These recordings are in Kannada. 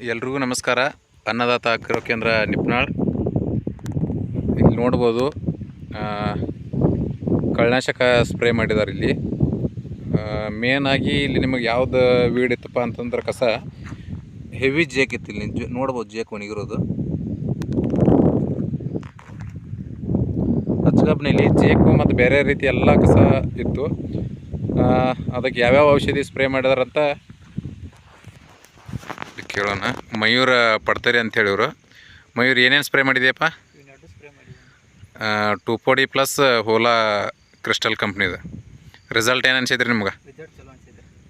ಎಲ್ರಿಗೂ ನಮಸ್ಕಾರ. ಅನ್ನದಾತ ಅಗ್ರೋ ಕೇಂದ್ರ ನಿಪ್ನಾಳ್. ಇಲ್ಲಿ ನೋಡ್ಬೋದು ಕಳ್ಳನಾಶಕ ಸ್ಪ್ರೇ ಮಾಡಿದ್ದಾರೆ ಇಲ್ಲಿ. ಮೇನಾಗಿ ಇಲ್ಲಿ ನಿಮಗೆ ಯಾವ್ದು ವೀಡ್ ಇತ್ತಪ್ಪ ಅಂತಂದ್ರೆ ಕಸ. ಹೆವಿ ಜೇಕ್ ಇತ್ತು ಇಲ್ಲಿ, ಜ- ನೋಡ್ಬೋದು ಜೇಕ್ ಒಣಗಿರೋದು. ಹಚ್ಕಬ್ನಲ್ಲಿ ಜೇಕು ಮತ್ತು ಬೇರೆ ರೀತಿ ಎಲ್ಲ ಕಸ ಇತ್ತು. ಅದಕ್ಕೆ ಯಾವ್ಯಾವ ಔಷಧಿ ಸ್ಪ್ರೇ ಮಾಡಿದಾರಂತ ಕೇಳೋಣ. ಮಯೂರ ಪಡ್ತಾರೆ ಅಂತ ಹೇಳಿದ್ರು ಮಯೂರ್ ಏನೇನು ಸ್ಪ್ರೇ ಮಾಡಿದೆಯಪ್ಪ? ಟು ಫೋರ್ಟಿ ಪ್ಲಸ್ ಹೋಲಾ ಕ್ರಿಸ್ಟಲ್ ಕಂಪ್ನಿದು ರಿಸಲ್ಟ್ ಏನು ಅನ್ಸೈತ್ರಿ ನಿಮ್ಗೆ?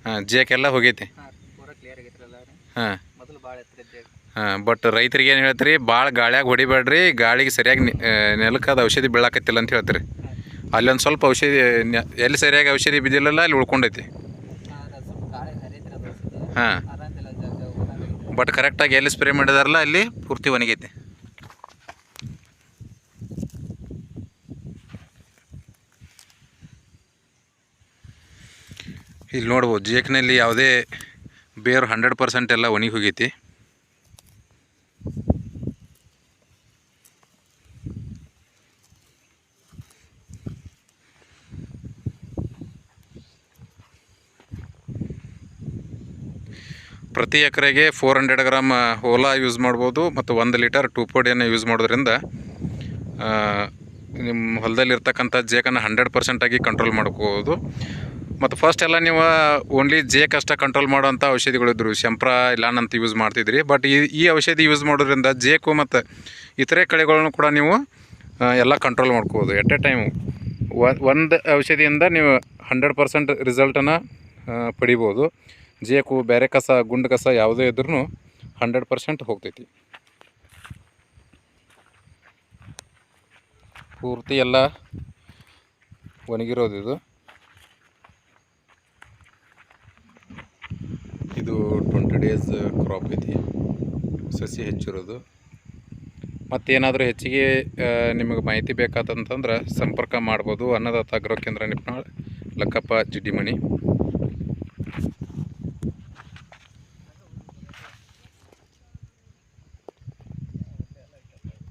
ಹಾಂ ಜೇಕೆಲ್ಲ ಹೋಗೈತಿ? ಹಾಂ ಹಾಂ. ಬಟ್ ರೈತರಿಗೆ ಏನು ಹೇಳ್ತೀರಿ? ಭಾಳ ಗಾಳಿಯಾಗಿ ಹೊಡಿಬೇಡ್ರಿ. ಗಾಳಿಗೆ ಸರಿಯಾಗಿ ನೆಲಕ್ಕೆ ಅದು ಔಷಧಿ ಬೀಳಾಕತ್ತಿಲ್ಲ ಅಂತ ಹೇಳ್ತೀರಿ. ಅಲ್ಲಿ ಒಂದು ಸ್ವಲ್ಪ ಔಷಧಿ ಎಲ್ಲಿ ಸರಿಯಾಗಿ ಔಷಧಿ ಬಿದ್ದಿಲ್ಲಲ್ಲ ಅಲ್ಲಿ ಉಳ್ಕೊಂಡೈತಿ. ಹಾಂ ಬಟ್ ಕರೆಕ್ಟಾಗಿ ಎಲ್ಲಿ ಸ್ಪ್ರೇ ಮಾಡಿದಾರಲ್ಲ ಅಲ್ಲಿ? ಪೂರ್ತಿ ಒಣಗೈತೆ. ಇಲ್ಲಿ ನೋಡ್ಬೋದು ಜೇಕ್ನಲ್ಲಿ ಯಾವುದೇ ಬೇರು ಹಂಡ್ರೆಡ್ ಪರ್ಸೆಂಟ್ ಎಲ್ಲ ಒಣಗಿ ಹೋಗೈತಿ. ಪ್ರತಿ ಎಕರೆಗೆ four hundred gram Ola use ಮಾಡ್ಬೋದು ಮತ್ತು ಒಂದು ಲೀಟರ್ ಟೂ ಪೊಡಿಯನ್ನು ಯೂಸ್ ಮಾಡೋದ್ರಿಂದ ನಿಮ್ಮ ಹೊಲದಲ್ಲಿರ್ತಕ್ಕಂಥ ಜೇಕನ್ನು ಹಂಡ್ರೆಡ್ ಪರ್ಸೆಂಟಾಗಿ ಕಂಟ್ರೋಲ್ ಮಾಡ್ಕೋಬೋದು ಮತ್ತು ಫಸ್ಟ್ ಎಲ್ಲ ನೀವು ಓನ್ಲಿ ಜೇಕ್ ಅಷ್ಟೇ ಕಂಟ್ರೋಲ್ ಮಾಡೋವಂಥ ಔಷಧಿಗಳಿದ್ರು ಶಂಪ್ರ ಇಲಾನ್ ಅಂತ ಯೂಸ್ ಮಾಡ್ತಿದ್ರಿ. ಬಟ್ ಈ ಈ ಔಷಧಿ ಯೂಸ್ ಮಾಡೋದ್ರಿಂದ ಜೇಕು ಮತ್ತು ಇತರೆ ಕಳೆಗಳನ್ನು ಕೂಡ ನೀವು ಎಲ್ಲ ಕಂಟ್ರೋಲ್ ಮಾಡ್ಕೋಬೋದು ಎಟ್ ಎ ಟೈಮು ಒಂದು ಔಷಧಿಯಿಂದ ನೀವು ಹಂಡ್ರೆಡ್ ಪರ್ಸೆಂಟ್ ರಿಸಲ್ಟನ್ನು ಪಡಿಬೋದು. ಜೇಕು ಬೇರೆ ಕಸ, ಗುಂಡು ಕಸ ಯಾವುದೇ ಇದ್ರೂ ಹಂಡ್ರೆಡ್ ಪರ್ಸೆಂಟ್ ಹೋಗ್ತೈತಿ. ಪೂರ್ತಿ ಎಲ್ಲ ಒಣಗಿರೋದು ಇದು. ಇದು ಟ್ವೆಂಟಿ ಡೇಸ್ ಕ್ರಾಪ್ ಐತಿ. ಸಸಿ ಹೆಚ್ಚಿರೋದು. ಮತ್ತೇನಾದರೂ ಹೆಚ್ಚಿಗೆ ನಿಮಗೆ ಮಾಹಿತಿ ಬೇಕಾತಂತಂದ್ರೆ ಸಂಪರ್ಕ ಮಾಡ್ಬೋದು ಅನ್ನದಾತ ಅಗ್ರೋ ಕೇಂದ್ರ ನಿಪ್ನಾಳ್ ಲಕ್ಕಪ್ಪ ಜಿಡ್ಡಿಮಣಿ.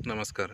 ನಮಸ್ಕಾರ